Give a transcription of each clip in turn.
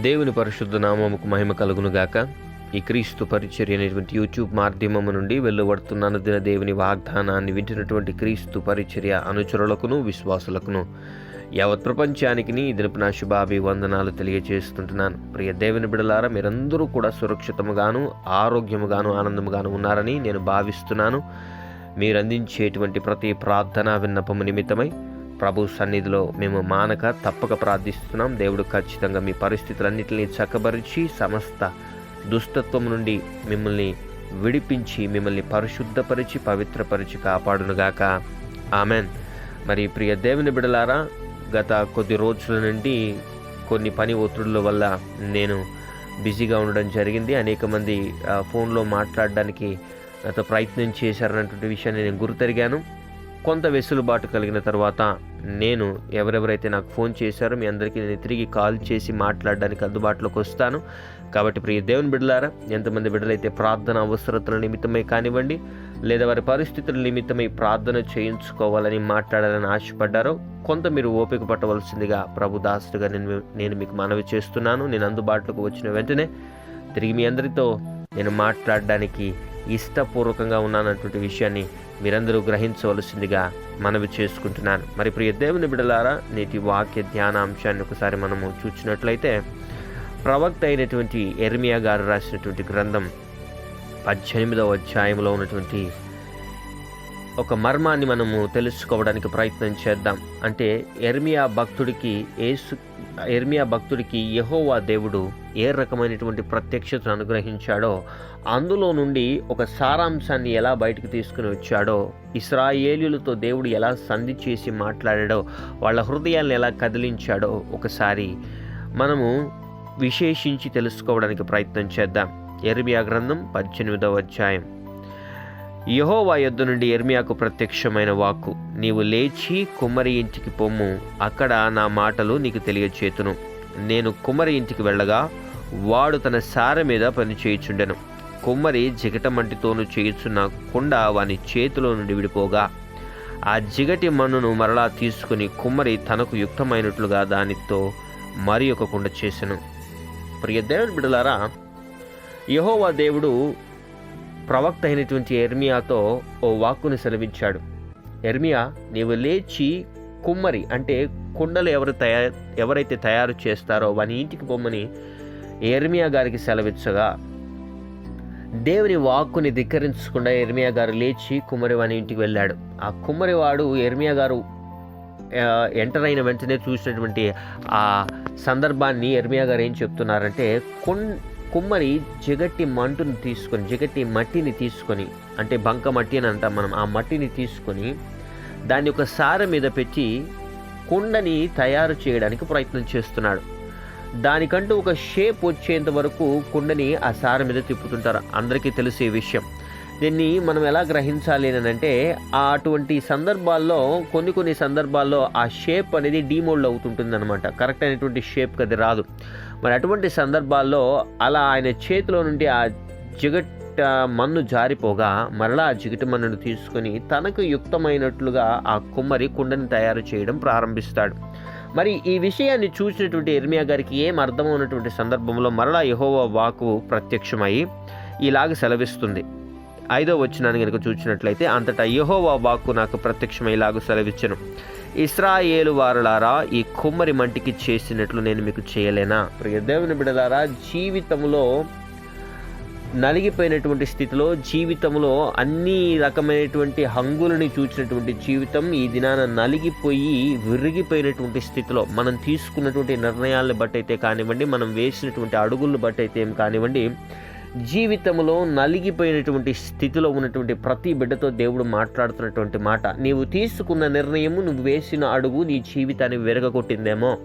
దేవుని పరిశుద్ధ నామముకు మహిమ కలుగును గాక ఈ క్రీస్తు పరిచర్య అనేటువంటి యూట్యూబ్ మాధ్యమము నుండి వెళ్ళబడుతున్న అనుదిన దేవుని వాగ్దానాన్ని వింటున్నటువంటి క్రీస్తు పరిచర్య అనుచరులకును విశ్వాసులకును. యావత్ ప్రపంచానికి దినపు నా శుభాభివందనాలు తెలియజేస్తుంటున్నాను ప్రియ దేవుని బిడలారా మీరందరూ కూడా సురక్షితముగాను ఆరోగ్యముగాను ఆనందముగాను ఉన్నారని నేను భావిస్తున్నాను. మీరు అందించేటువంటి ప్రతి ప్రార్థనా విన్నపము నిమిత్తమై ప్రభు సన్నిధిలో మేము మానక తప్పక ప్రార్థిస్తున్నాం. దేవుడు ఖచ్చితంగా మీ పరిస్థితులన్నింటినీ చక్కబరిచి సమస్త దుష్టత్వం నుండి మిమ్మల్ని విడిపించి మిమ్మల్ని పరిశుద్ధపరిచి పవిత్రపరిచి కాపాడునుగాక. ఆమెన్. మరి ప్రియ దేవుని బిడలారా గత కొద్ది రోజుల నుండి కొన్ని పని ఒత్తిడుల వల్ల నేను బిజీగా ఉండడం జరిగింది. అనేక మంది ఫోన్లో మాట్లాడడానికి నాతో ప్రయత్నం చేశారన్నటువంటి విషయాన్ని నేను గుర్తెరిగాను కొంత వెసులుబాటు కలిగిన తర్వాత నేను ఎవరెవరైతే నాకు ఫోన్ చేశారో మీ అందరికీ నేను తిరిగి కాల్ చేసి మాట్లాడడానికి అందుబాటులోకి వస్తాను. కాబట్టి ప్రియ దేవుని బిడ్డలారా ఎంతమంది బిడ్డలైతే ప్రార్థన అవసరతల నిమిత్తమై కానివ్వండి లేదా వారి పరిస్థితుల నిమిత్తమై ప్రార్థన చేయించుకోవాలని మాట్లాడాలని ఆశపడ్డారో కొంత మీరు ఓపిక పట్టవలసిందిగా ప్రభు దాసుడిగా నేను నేను మీకు మనవి చేస్తున్నాను. నేను అందుబాటులోకి వచ్చిన వెంటనే తిరిగి మీ అందరితో నేను మాట్లాడడానికి ఇష్టపూర్వకంగా ఉన్నానటువంటి విషయాన్ని మీరందరూ గ్రహించవలసిందిగా మనవి చేసుకుంటున్నాను. మరి ప్రియ దేవుని బిడలారా నేటి వాక్య ధ్యానాంశాన్ని ఒకసారి మనము చూసినట్లయితే ప్రవక్త అయినటువంటి ఎర్మియా గారు రాసినటువంటి గ్రంథం పద్దెనిమిదవ అధ్యాయంలో ఉన్నటువంటి ఒక మర్మాన్ని మనము తెలుసుకోవడానికి ప్రయత్నం చేద్దాం. అంటే ఎర్మియా భక్తుడికి ఏసు ఎర్మియా భక్తుడికి యహోవా దేవుడు ఏ రకమైనటువంటి ప్రత్యక్షతను అనుగ్రహించాడో అందులో నుండి ఒక సారాంశాన్ని ఎలా బయటకు తీసుకుని వచ్చాడో ఇస్రాయేలులతో దేవుడు ఎలా సంధి చేసి మాట్లాడాడో వాళ్ళ హృదయాలను ఎలా కదిలించాడో ఒకసారి మనము విశేషించి తెలుసుకోవడానికి ప్రయత్నం చేద్దాం. ఎర్మియా గ్రంథం పద్దెనిమిదవ అధ్యాయం. యహోవా యొద్ద నుండి ఎర్మియాకు ప్రత్యక్షమైన వాక్కు. నీవు లేచి కుమ్మరి ఇంటికి పొమ్ము. అక్కడ నా మాటలు నీకు తెలియచేతును. నేను కుమ్మరి ఇంటికి వెళ్ళగా వాడు తన సార మీద పని చేయుచుండెను. కుమ్మరి జిగటమంటితోనూ చేయుచున్న కుండ వాని చేతిలో నుండి విడిపోగా ఆ జిగటి మన్నును మరలా తీసుకుని కుమ్మరి తనకు యుక్తమైనట్లుగా దానితో మరి ఒక కుండ చేసెను. ప్రియ దేవుని బిడలారా యహోవా దేవుడు ప్రవక్త అయినటువంటి ఎర్మియాతో ఓ వాక్కుని సెలవించాడు. ఎర్మియా నీవు లేచి కుమ్మరి అంటే కుండలు ఎవరు తయారు ఎవరైతే తయారు చేస్తారో వాని ఇంటికి పొమ్మని ఎర్మియా గారికి సెలవిచ్చగా దేవుని వాక్కుని ధిక్కరించకుండా ఎర్మియా గారు లేచి కుమ్మరి వాని ఇంటికి వెళ్ళాడు. ఆ కుమ్మరివాడు ఎర్మియా గారు ఎంటర్ అయిన వెంటనే చూసినటువంటి ఆ సందర్భాన్ని ఎర్మియా గారు ఏం చెప్తున్నారంటే కొన్ కుమ్మరి జిగట్టి మంటుని తీసుకొని జిగట్టి మట్టిని తీసుకొని అంటే బంక మట్టి అని అంటాం మనం ఆ మట్టిని తీసుకొని దాన్ని ఒక సార మీద పెట్టి కుండని తయారు చేయడానికి ప్రయత్నం చేస్తున్నాడు. దానికంటూ ఒక షేప్ వచ్చేంత వరకు కుండని ఆ సార మీద తిప్పుతుంటారు. అందరికీ తెలిసే విషయం. దీన్ని మనం ఎలా గ్రహించాలి అని అంటే అటువంటి సందర్భాల్లో కొన్ని కొన్ని సందర్భాల్లో ఆ షేప్ అనేది డీమోల్డ్ అవుతుంటుంది అనమాట కరెక్ట్ అయినటువంటి షేప్కి అది రాదు. మరి అటువంటి సందర్భాల్లో అలా ఆయన చేతిలో నుండి ఆ జిగట్ మన్ను జారిపోగా మరలా ఆ జిగటి మన్నును తీసుకొని తనకు యుక్తమైనట్లుగా ఆ కుమ్మరి కుండని తయారు చేయడం ప్రారంభిస్తాడు. మరి ఈ విషయాన్ని చూసినటువంటి ఎర్మియా గారికి ఏం అర్థమైనటువంటి సందర్భంలో మరలా యహోవా వాకు ప్రత్యక్షమై ఇలాగ సెలవిస్తుంది. ఐదో వచ్చినాన్ని కనుక చూసినట్లయితే అంతటా యహోవా వాక్కు నాకు ప్రత్యక్షమై ఇలాగ సెలవిచ్చను. ఇస్రాయేలు వారులారా ఈ కుమ్మరి మంటికి చేసినట్లు నేను మీకు చేయలేనా? ప్రియ దేవుని బిడలారా జీవితంలో నలిగిపోయినటువంటి స్థితిలో జీవితంలో అన్ని రకమైనటువంటి హంగులని చూసినటువంటి జీవితం ఈ దినాన నలిగిపోయి విరిగిపోయినటువంటి స్థితిలో మనం తీసుకున్నటువంటి నిర్ణయాలను బట్టి అయితే కానివ్వండి మనం వేసినటువంటి అడుగులను బట్టి అయితే ఏం కానివ్వండి జీవితంలో నలిగిపోయినటువంటి స్థితిలో ఉన్నటువంటి ప్రతి బిడ్డతో దేవుడు మాట్లాడుతున్నటువంటి మాట నీవు తీసుకున్న నిర్ణయము నువ్వు వేసిన అడుగు నీ జీవితాన్ని విరగకొట్టిందేమో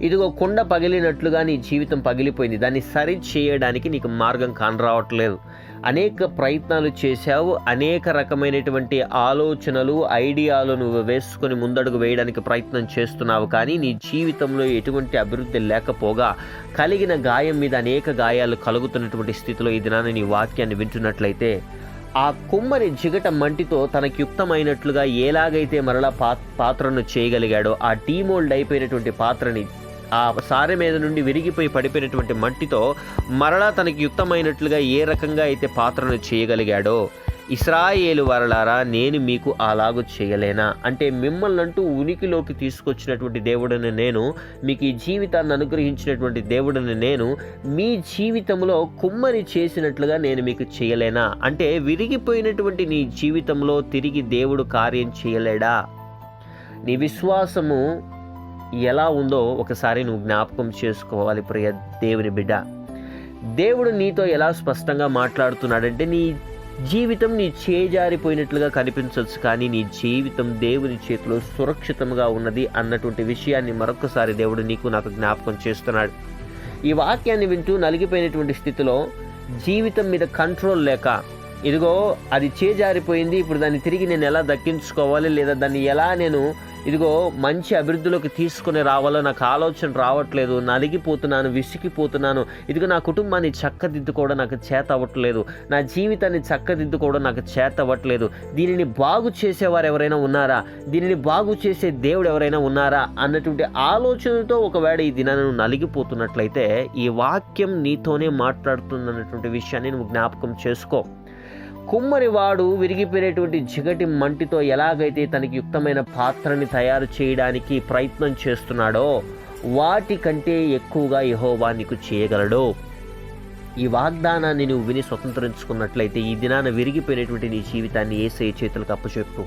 ఇదిగో కుండ పగిలినట్లుగా నీ జీవితం పగిలిపోయింది. దాన్ని సరి చేయడానికి నీకు మార్గం కానరావట్లేదు. అనేక ప్రయత్నాలు చేశావు అనేక రకమైనటువంటి ఆలోచనలు ఐడియాలు నువ్వు వేసుకొని ముందడుగు వేయడానికి ప్రయత్నం చేస్తున్నావు. కానీ నీ జీవితంలో ఎటువంటి అభివృద్ధి లేకపోగా కలిగిన గాయం మీద అనేక గాయాలు కలుగుతున్నటువంటి స్థితిలో ఈ దినాన్ని నీ వాక్యాన్ని వింటున్నట్లయితే ఆ కుమ్మరి జిగట మంటితో తనకు యుక్తమైనట్లుగా ఎలాగైతే మరలా పా పాత్రను చేయగలిగాడో ఆ డీమోల్డ్ అయిపోయినటువంటి పాత్రని ఆ సారె మీద నుండి విరిగిపోయి పడిపోయినటువంటి మట్టితో మరలా తనకి యుక్తమైనట్లుగా ఏ రకంగా అయితే పాత్రను చేయగలిగాడో ఇస్రాయేలు వరలారా నేను మీకు అలాగూ చేయలేనా? అంటే మిమ్మల్ని అంటూ ఉనికిలోకి తీసుకొచ్చినటువంటి దేవుడిని నేను మీకు ఈ జీవితాన్ని అనుగ్రహించినటువంటి దేవుడిని నేను మీ జీవితంలో కుమ్మరి చేసినట్లుగా నేను మీకు చేయలేనా? అంటే విరిగిపోయినటువంటి నీ జీవితంలో తిరిగి దేవుడు కార్యం చేయలేడా? నీ విశ్వాసము ఎలా ఉందో ఒకసారి నువ్వు జ్ఞాపకం చేసుకోవాలి ప్రియ దేవుని బిడ్డ. దేవుడు నీతో ఎలా స్పష్టంగా మాట్లాడుతున్నాడంటే నీ జీవితం నీ చేజారిపోయినట్లుగా కనిపించవచ్చు కానీ నీ జీవితం దేవుని చేతిలో సురక్షితంగా ఉన్నది అన్నటువంటి విషయాన్ని మరొకసారి దేవుడు నీకు నాకు జ్ఞాపకం చేస్తున్నాడు. ఈ వాక్యాన్ని వింటూ నలిగిపోయినటువంటి స్థితిలో జీవితం మీద కంట్రోల్ లేక ఇదిగో అది చేజారిపోయింది ఇప్పుడు దాన్ని తిరిగి నేను ఎలా దక్కించుకోవాలి లేదా దాన్ని ఎలా నేను ఇదిగో మంచి అభివృద్ధిలోకి తీసుకుని రావాలో నాకు ఆలోచన రావట్లేదు నలిగిపోతున్నాను విసిగిపోతున్నాను. ఇదిగో నా కుటుంబాన్ని చక్కదిద్దుకోవడం నాకు చేత అవ్వట్లేదు. నా జీవితాన్ని చక్కదిద్దుకోవడం నాకు చేత అవ్వట్లేదు. దీనిని బాగు చేసేవారు ఎవరైనా ఉన్నారా? దీనిని బాగు చేసే దేవుడు ఎవరైనా ఉన్నారా? అన్నటువంటి ఆలోచనతో ఒకవేళ ఈ దినాన్ని నలిగిపోతున్నట్లయితే ఈ వాక్యం నీతోనే మాట్లాడుతుందన్నటువంటి విషయాన్ని నువ్వు జ్ఞాపకం చేసుకో. కుమ్మరివాడు విరిగిపోయినటువంటి జిగటి మంటితో ఎలాగైతే తనకి యుక్తమైన పాత్రని తయారు చేయడానికి ప్రయత్నం చేస్తున్నాడో వాటికంటే ఎక్కువగా యహోవా నీకు చేయగలడు. ఈ వాగ్దానాన్ని నువ్వు విని స్వతంత్రించుకున్నట్లయితే ఈ దినాన విరిగిపోయినటువంటి నీ జీవితాన్ని ఏసే చేతులకు అప్పచెప్పు.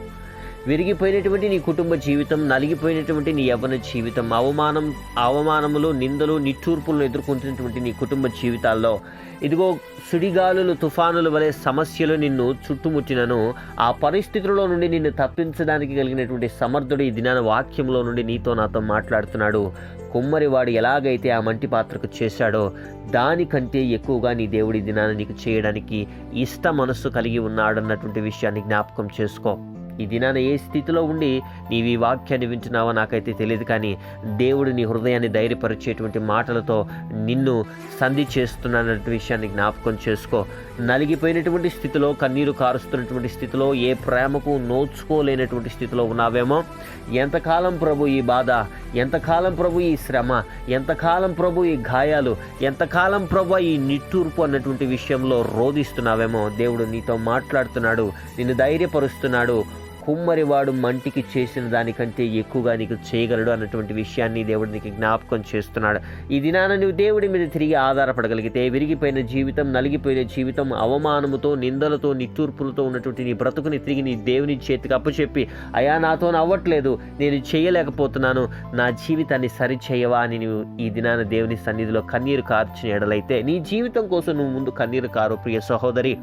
విరిగిపోయినటువంటి నీ కుటుంబ జీవితం నలిగిపోయినటువంటి నీ యవ్వన జీవితం అవమానం అవమానములు నిందలు నిట్టూర్పులను ఎదుర్కొంటున్నటువంటి నీ కుటుంబ జీవితాల్లో ఇదిగో సుడిగాలులు తుఫానుల వలె సమస్యలు నిన్ను చుట్టుముట్టినను. ఆ పరిస్థితుల్లో నుండి నిన్ను తప్పించడానికి కలిగినటువంటి సమర్థుడు ఈ దినాన వాక్యంలో నుండి నీతో నాతో మాట్లాడుతున్నాడు. కుమ్మరివాడు ఎలాగైతే ఆ మంటి పాత్రకు చేశాడో దానికంటే ఎక్కువగా నీ దేవుడి దినాన్ని నీకు చేయడానికి ఇష్ట మనస్సు కలిగి ఉన్నాడన్నటువంటి విషయాన్ని జ్ఞాపకం చేసుకో. ఈ దినాన ఏ స్థితిలో ఉండి నీవి వాక్యాన్ని వింటున్నావో నాకైతే తెలియదు కానీ దేవుడు నీ హృదయాన్ని ధైర్యపరిచేటువంటి మాటలతో నిన్ను సంధి చేస్తున్నానన్న విషయాన్ని జ్ఞాపకం చేసుకో. నలిగిపోయినటువంటి స్థితిలో కన్నీరు కారుస్తున్నటువంటి స్థితిలో ఏ ప్రేమకు నోచుకోలేనటువంటి స్థితిలో ఉన్నావేమో? ఎంతకాలం ప్రభు ఈ బాధ? ఎంతకాలం ప్రభు ఈ శ్రమ? ఎంతకాలం ప్రభు ఈ గాయాలు? ఎంతకాలం ప్రభు ఈ నిట్టూర్పు అన్నటువంటి విషయంలో రోధిస్తున్నావేమో? దేవుడు నీతో మాట్లాడుతున్నాడు నిన్ను ధైర్యపరుస్తున్నాడు కుమ్మరివాడు మంటికి చేసిన దానికంటే ఎక్కువగా నీకు చేయగలడు అన్నటువంటి విషయాన్ని దేవుడు నీకు జ్ఞాపకం చేస్తున్నాడు. ఈ దినాన నువ్వు దేవుడి మీద తిరిగి ఆధారపడగలిగితే విరిగిపోయిన జీవితం నలిగిపోయిన జీవితం అవమానముతో నిందలతో నిట్టూర్పులతో ఉన్నటువంటి నీ బ్రతుకుని తిరిగి నీ దేవుని చేతికి అప్పచెప్పి అయా నాతో అవ్వట్లేదు నేను చేయలేకపోతున్నాను నా జీవితాన్ని సరి చేయవా అని నువ్వు ఈ దినాన దేవుని సన్నిధిలో కన్నీరు కార్చిన ఎడలైతే నీ జీవితం కోసం నువ్వు ముందు కన్నీరు కారు ప్రియ సహోదరి.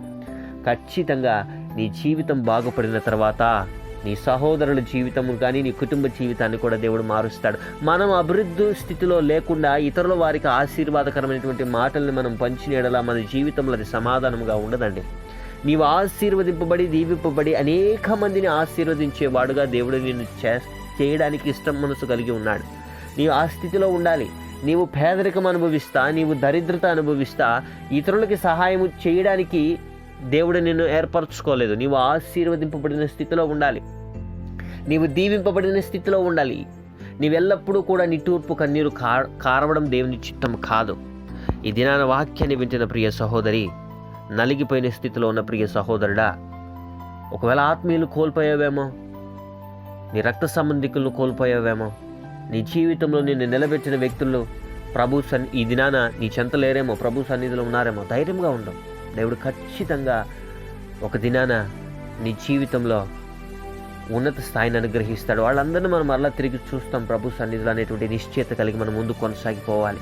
ఖచ్చితంగా నీ జీవితం బాగుపడిన తర్వాత నీ సహోదరుల జీవితము కానీ నీ కుటుంబ జీవితాన్ని కూడా దేవుడు మారుస్తాడు. మనం అభివృద్ధి స్థితిలో లేకుండా ఇతరుల వారికి ఆశీర్వాదకరమైనటువంటి మాటల్ని మనం పంచినేడలా మన జీవితంలో అది సమాధానంగా ఉండదండి. నీవు ఆశీర్వదింపబడి దీవింపబడి అనేక మందిని ఆశీర్వదించేవాడుగా దేవుడు నిన్ను చే చేయడానికి ఇష్టం మనసు కలిగి ఉన్నాడు. నీవు ఆ స్థితిలో ఉండాలి. నీవు పేదరికం అనుభవిస్తా నీవు దరిద్రత అనుభవిస్తా ఇతరులకి సహాయం చేయడానికి దేవుడు నిన్ను ఏర్పరచుకోలేదు. నీవు ఆశీర్వదింపబడిన స్థితిలో ఉండాలి. నీవు దీవింపబడిన స్థితిలో ఉండాలి. నీవెల్లప్పుడూ కూడా నిట్టూర్పు కన్నీరు కారవడం దేవుని చిత్తం కాదు. ఈ దినాన వాక్యాన్ని వింటిన ప్రియ సహోదరి నలిగిపోయిన స్థితిలో ఉన్న ప్రియ సహోదరుడా ఒకవేళ ఆత్మీయులు కోల్పోయావేమో నీ రక్త సంబంధికులను కోల్పోయావేమో నీ జీవితంలో నిన్ను నిలబెట్టిన వ్యక్తులు ప్రభు సన్ ఈ దినాన నీ చెంత లేరేమో ప్రభు సన్నిధిలో ఉన్నారేమో ధైర్యంగా ఉండవు దేవుడు ఖచ్చితంగా ఒక దినాన నీ జీవితంలో ఉన్నత స్థాయిని అనుగ్రహిస్తాడు. వాళ్ళందరినీ మనం మరలా తిరిగి చూస్తాం ప్రభు సన్నిధిలో అనేటువంటి నిశ్చయత కలిగి మనం ముందు కొనసాగిపోవాలి.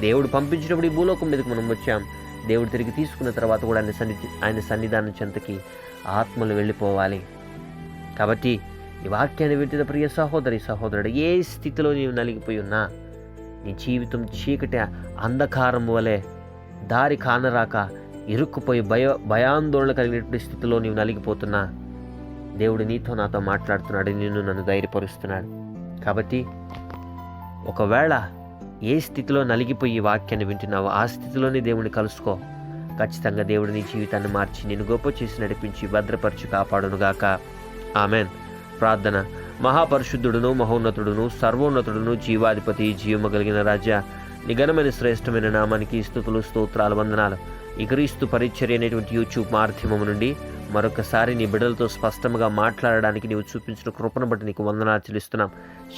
దేవుడు పంపించినప్పుడు ఈ భూలోకం మీదకి మనం వచ్చాం. దేవుడు తిరిగి తీసుకున్న తర్వాత కూడా ఆయన సన్నిధి ఆయన సన్నిధానం చెంతకి ఆత్మలు వెళ్ళిపోవాలి. కాబట్టి ఈ వాక్యాన్ని వింటున్న ప్రియ సహోదరి సహోదరుడు ఏ స్థితిలో నీవు నలిగిపోయి ఉన్నా నీ జీవితం చీకటి అంధకారం వలె దారి కానరాక ఇరుక్కుపోయి భయ భయాందోళన కలిగినటువంటి స్థితిలో నీవు నలిగిపోతున్నా దేవుడు నీతో నాతో మాట్లాడుతున్నాడు నిన్ను నన్ను ధైర్యపరుస్తున్నాడు. కాబట్టి ఒకవేళ ఏ స్థితిలో నలిగిపోయి ఈ వాక్యాన్ని వింటున్నావో ఆ స్థితిలోనే దేవుడిని కలుసుకో. ఖచ్చితంగా దేవుడు నీ జీవితాన్ని మార్చి నేను గొప్ప చేసి నడిపించి భద్రపరచు కాపాడునుగాక. ఆమెన్. ప్రార్థన. మహాపరిశుద్ధుడును మహోన్నతుడును సర్వోన్నతుడును జీవాధిపతి జీవము కలిగిన రాజా నిఘనమైన శ్రేష్టమైన నామానికి స్థుతులు స్తోత్రాలు వందనాలు. ఈ పరిచర్య అనేటువంటి యూట్యూబ్ మాధ్యమం నుండి మరొకసారి నీ బిడ్డలతో స్పష్టంగా మాట్లాడడానికి నీవు చూపించిన కృపను బట్టి నీకు వందనాలు చెల్లిస్తున్నాం.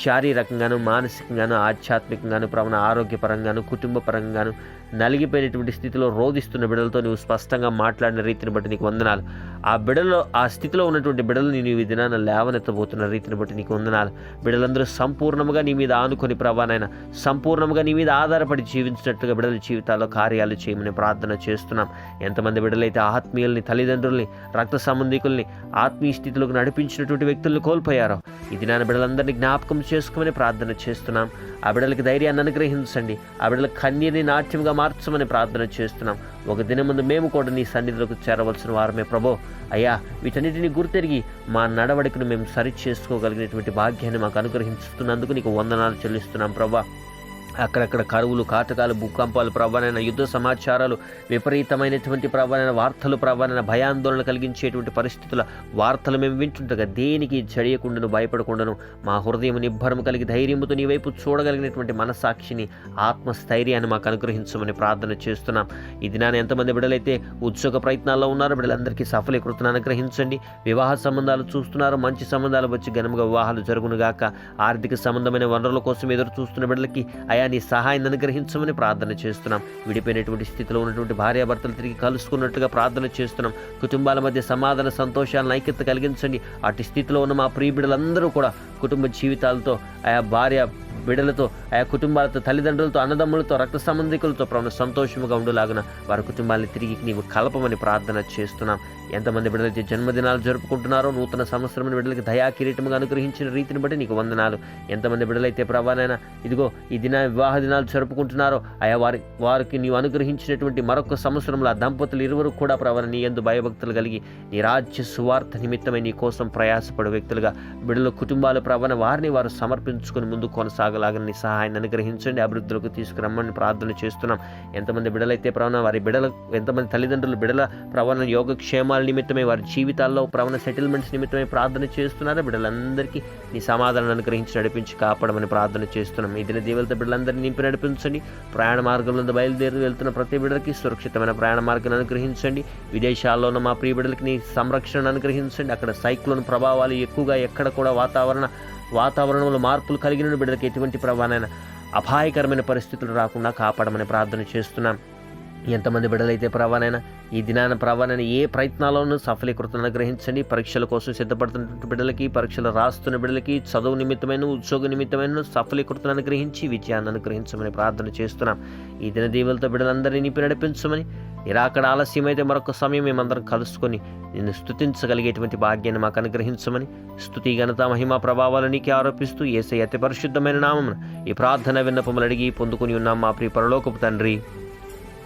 శారీరకంగాను మానసికంగాను ఆధ్యాత్మికంగాను ప్రవణ ఆరోగ్యపరంగాను కుటుంబ పరంగాను నలిగిపోయినటువంటి స్థితిలో రోధిస్తున్న బిడ్డలతో నువ్వు స్పష్టంగా మాట్లాడిన రీతిని బట్టి నీకు వందనాలు. ఆ బిడలో ఆ స్థితిలో ఉన్నటువంటి బిడలని నీవు ఈ దినాన లేవనెత్తబోతున్న రీతిని బట్టి నీకు వందనాలు. బిడలందరూ సంపూర్ణముగా నీ మీద ఆనుకొని ప్రవాణైన సంపూర్ణముగా నీ మీద ఆధారపడి జీవించినట్టుగా బిడల జీవితాల్లో కార్యాలు చేయమని ప్రార్థన చేస్తున్నాం. ఎంతమంది బిడలైతే ఆత్మీయుల్ని తల్లిదండ్రుల్ని రక్త సంబంధికుల్ని ఆత్మీయ స్థితిలోకి నడిపించినటువంటి వ్యక్తులను కోల్పోయారో. ఇది నా బిడ్డలందరినీ జ్ఞాపకం చేసుకోమని ప్రార్థన చేస్తున్నాం. ఆ బిడ్డలకి ధైర్యాన్ని అనుగ్రహించండి. ఆ బిడ్డల కన్యని నాట్యంగా మార్చమని ప్రార్థన చేస్తున్నాం. ఒక దినం ముందు మేము కూడా నీ సన్నిధిలోకి చేరవలసిన వారమే ప్రభో. అయ్యా వీటన్నిటిని గుర్తెరిగి మా నడవడికను మేము సరి చేసుకోగలిగినటువంటి భాగ్యాన్ని మాకు అనుగ్రహిస్తున్నందుకు నీకు వందనాలు చెల్లిస్తున్నాం ప్రభా. అక్కడక్కడ కరువులు కాటకాలు భూకంపాలు ప్రవణైన యుద్ధ సమాచారాలు విపరీతమైనటువంటి ప్రవణైన వార్తలు ప్రవణమైన భయాందోళన కలిగించేటువంటి పరిస్థితుల వార్తలు మేము వింటుండగా దేనికి జడియకుండాను భయపడకుండాను మా హృదయం నిబ్బరం కలిగి ధైర్యంతో నీ వైపు చూడగలిగినటువంటి మనసాక్షిని ఆత్మస్థైర్యాన్ని మాకు అనుగ్రహించమని ప్రార్థన చేస్తున్నాం. ఇది నాన్న ఎంతమంది బిడ్డలైతే ఉద్యోగ ప్రయత్నాల్లో ఉన్నారో బిడ్డలందరికీ సఫలీకృతను అనుగ్రహించండి. వివాహ సంబంధాలు చూస్తున్నారు మంచి సంబంధాలు వచ్చి ఘనముగా వివాహాలు జరుగునుగాక. ఆర్థిక సంబంధమైన వనరుల కోసం ఎదురు చూస్తున్న బిడ్డలకి అయా నీ సహాయాన్ని అనుగ్రహించమని ప్రార్థన చేస్తున్నాం. విడిపోయినటువంటి స్థితిలో ఉన్నటువంటి భార్యాభర్తలు తిరిగి కలుసుకున్నట్టుగా ప్రార్థన చేస్తున్నాం. కుటుంబాల మధ్య సమాధాన సంతోషాలను ఐక్యత కలిగించండి. అటు స్థితిలో ఉన్న మా ప్రియబిడలందరూ కూడా కుటుంబ జీవితాలతో ఆయా భార్య బిడ్డలతో ఆయా కుటుంబాలతో తల్లిదండ్రులతో అన్నదమ్ములతో రక్త సంబంధికులతో ప్రవణ సంతోషముగా ఉండులాగున వారి కుటుంబాన్ని తిరిగి నీవు కలపమని ప్రార్థన చేస్తున్నాం. ఎంతమంది బిడ్డలైతే జన్మదినాలు జరుపుకుంటున్నారో నూతన సంవత్సరం బిడ్డలకి దయా కిరీటముగా అనుగ్రహించిన రీతిని బట్టి నీకు వందనాలు. ఎంతమంది బిడ్డలైతే ప్రభానైనా ఇదిగో ఈ దిన వివాహ దినాలు జరుపుకుంటున్నారో ఆయా వారి వారికి నీవు అనుగ్రహించినటువంటి మరొక సంవత్సరంలో ఆ దంపతులు ఇరువురు కూడా ప్రభావ నీ ఎందు భయభక్తులు కలిగి నీ రాజ్య సువార్త నిమిత్తమై నీ కోసం ప్రయాసపడే వ్యక్తులుగా బిడ్డల కుటుంబాల ప్రవణ వారిని వారు సమర్పించుకుని ముందు కొనసాగ నీ సహాయాన్ని అనుగ్రహించండి అభివృద్ధిలోకి తీసుకురమ్మని ప్రార్థన చేస్తున్నాం. ఎంతమంది బిడలైతే ప్రవణ వారి బిడల ఎంతమంది తల్లిదండ్రులు బిడల ప్రవణ యోగక్షేమాల నిమిత్తమై వారి జీవితాల్లో ప్రవణ సెటిల్మెంట్స్ నిమిత్తమై ప్రార్థన చేస్తున్నారో? బిడ్డలందరికీ నీ సమాధానం అనుగ్రహించి నడిపించి కాపాడమని ప్రార్థన చేస్తున్నాం. ఈ దిన దీవులతో బిడ్డలందరినీ నింపి నడిపించండి. ప్రయాణ మార్గంలో బయలుదేరి వెళ్తున్న ప్రతి బిడ్డలకి సురక్షితమైన ప్రయాణ మార్గాన్ని అనుగ్రహించండి. విదేశాల్లో ఉన్న మా ప్రియ బిడ్డలకి నీ సంరక్షణ అనుగ్రహించండి. అక్కడ సైక్లోన్ ప్రభావాలు ఎక్కువగా ఎక్కడ కూడా వాతావరణ వాతావరణంలో మార్పులు కలిగిన బిడ్డలకు ఎటువంటి ప్రభావమైన అపాయకరమైన పరిస్థితులు రాకుండా కాపాడమని ప్రార్థన చేస్తున్నాం. ఎంతమంది బిడ్డలైతే ప్రవాణైనా ఈ దినాన ప్రభానైనా ఏ ప్రయత్నాల్లోనూ సఫలీకృతం గ్రహించండి పరీక్షల కోసం సిద్ధపడుతున్న బిడ్డలకి పరీక్షలు రాస్తున్న బిడ్డలకి చదువు నిమిత్తమైన ఉద్యోగ నిమిత్తమైన సఫలీకృతం అనుగ్రహించి విజయాన్ని అనుగ్రహించమని ప్రార్థన చేస్తున్నాం. ఈ దిన దీవులతో బిడ్డలందరినీ నింపి నడిపించమని ఇరాకడ ఆలస్యమైతే మరొక సమయం మేమందరం కలుసుకొని నిన్ను స్థుతించగలిగేటువంటి భాగ్యాన్ని మాకు అనుగ్రహించమని స్థుతి ఘనత మహిమ ప్రభావాలు నీకే ఆరోపిస్తూ ఏసై అతి పరిశుద్ధమైన నామం ఈ ప్రార్థన విన్నపములు అడిగి పొందుకుని ఉన్నాం మా ప్రియ పరలోకపు తండ్రి.